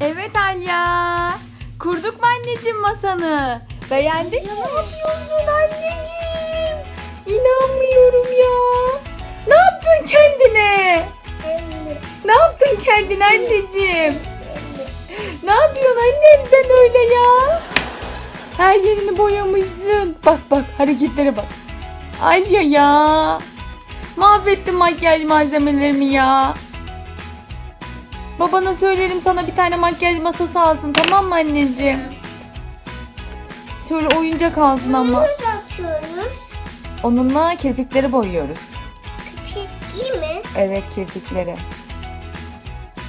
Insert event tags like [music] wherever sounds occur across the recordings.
Evet Alya. Kurduk mu anneciğim masanı? Beğendin mi? Ne yapıyorsun anneciğim? İnanmıyorum ya. Ne yaptın kendine? Ne yaptın kendine anneciğim? Ne yapıyorsun annem sen öyle ya? Her yerini boyamışsın. Bak bak hareketlere bak. Alya ya. Mahvettin makyaj malzemelerimi ya. Babana söylerim sana bir tane makyaj masası alsın tamam mı anneciğim? Şöyle oyuncak alsın ama. Ne yapıyoruz? Onunla kirpikleri boyuyoruz. Köpek mi? Evet kirpikleri.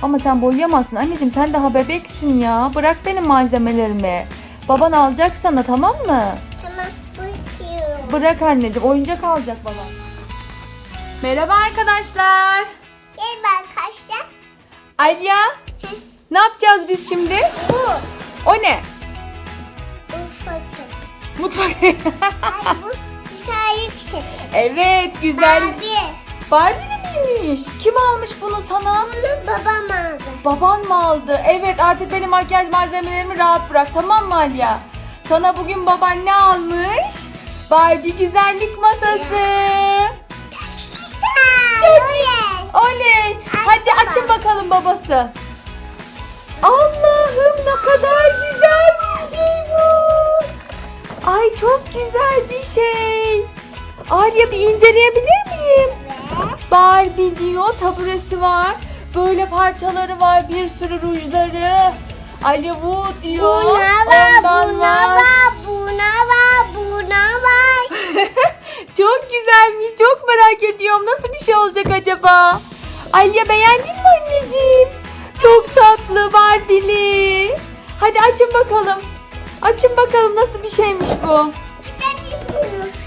Ama sen boyayamazsın anneciğim sen daha bebeksin ya. Bırak benim malzemelerimi. Baban alacak sana tamam mı? Tamam bakıyorum. Bırak anneciğim oyuncak alacak baba. Merhaba arkadaşlar. Gel bak kaçta? Alya ne yapacağız biz şimdi? Bu. O ne? Ufacık. Mutfak. Ay bu [laughs] güzellik seti. evet güzel. Abi. Barbie miymiş? Kim almış bunu sana? Bunu babam aldı. Baban mı aldı? Evet artık benim makyaj malzemelerimi rahat bırak tamam mı Alya? Sana bugün baban ne almış? Barbie güzellik masası. Güzel. Oley. Oley. Hadi açın bakalım babası. Allah'ım ne kadar güzel bir şey bu. Ay çok güzel bir şey. Alya bir inceleyebilir miyim? Barbie diyor taburesi var. Böyle parçaları var bir sürü rujları. Alev Wood diyor. Buna var, Ondan buna var, buna var, buna var. [laughs] Çok güzelmiş. Çok merak ediyorum. Nasıl bir şey olacak acaba? Alya beğendin mi anneciğim? Çok tatlı Barbie'li. Hadi açın bakalım. Açın bakalım nasıl bir şeymiş bu.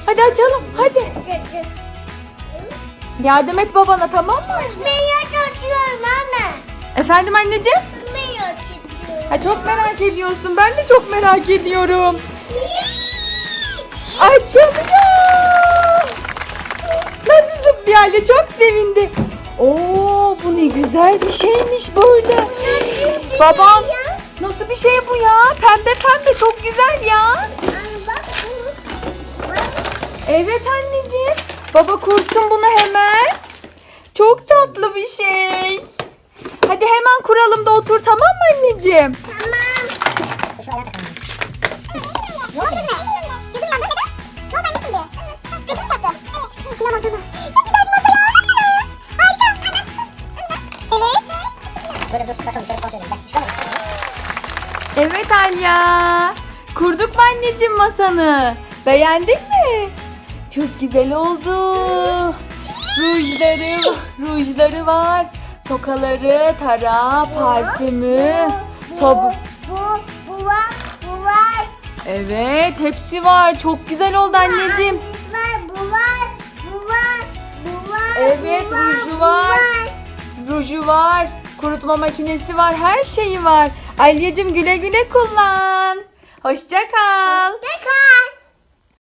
Hadi açalım. Hadi. Yardım et babana tamam mı? Ben tutuyorum anne. Efendim anneciğim? Ben tutuyorum. Ha, çok merak ediyorsun. Ben de çok merak ediyorum. Açılıyor. Nasıl zıplıyor Alya? Çok sevindi. Oo bu ne güzel bir şeymiş böyle. Babam nasıl bir şey bu ya? Pembe pembe çok güzel ya. Evet anneciğim. Baba kursun bunu hemen. Çok tatlı bir şey. Hadi hemen kuralım da otur tamam mı anneciğim? Tamam. Evet Alya. Kurduk mu anneciğim masanı? Beğendin mi? Çok güzel oldu. Rujları, rujları var. Tokaları, tara, parfümü, Bu, tabu. bu, bu var, bu var. Evet, hepsi var. Çok güzel oldu anneciğim. Bu var, bu var, bu var, bu var. Evet, ruju var. Ruju var, kurutma makinesi var, her şeyi var. Alyacığım güle güle kullan. Hoşça kal. Ne kal?